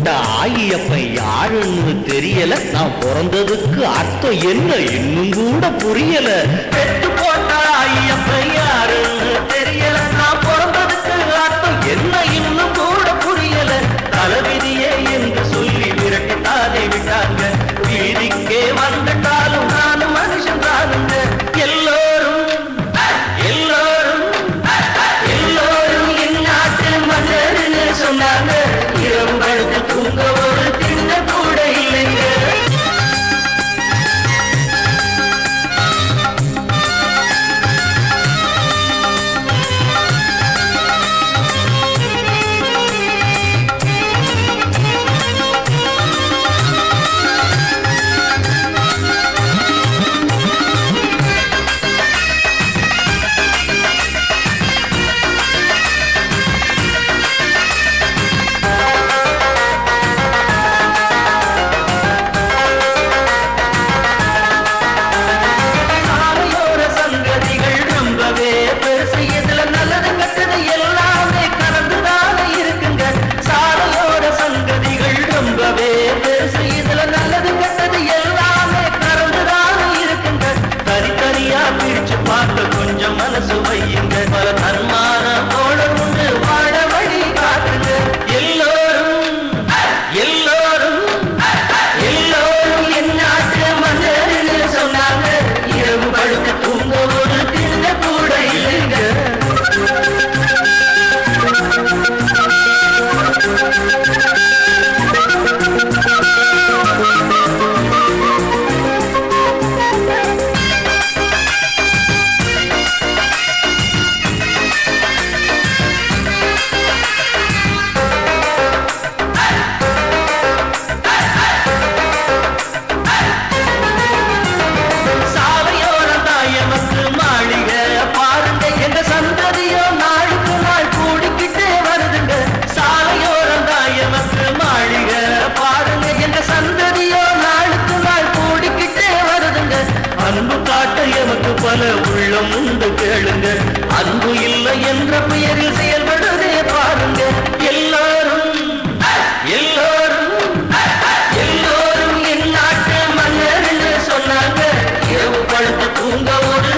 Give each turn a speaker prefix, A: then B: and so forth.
A: இந்த ஆகியப்பன் யாருன்னு தெரியல. நான் பிறந்ததுக்கு அர்த்தம் என்ன? இன்னும் கூட புரியல. பெற்று போட்ட ஆகியப்பையா பல உள்ளம் உண்டு கேளுங்க. அன்பு இல்லை என்ற பெயரில் செயல்படுவதே பாருங்க. எல்லாரும் எல்லாரும் எல்லாரும் என் நாட்டு மன்னர் சொன்னாங்க. இரவு தூங்க ஒரு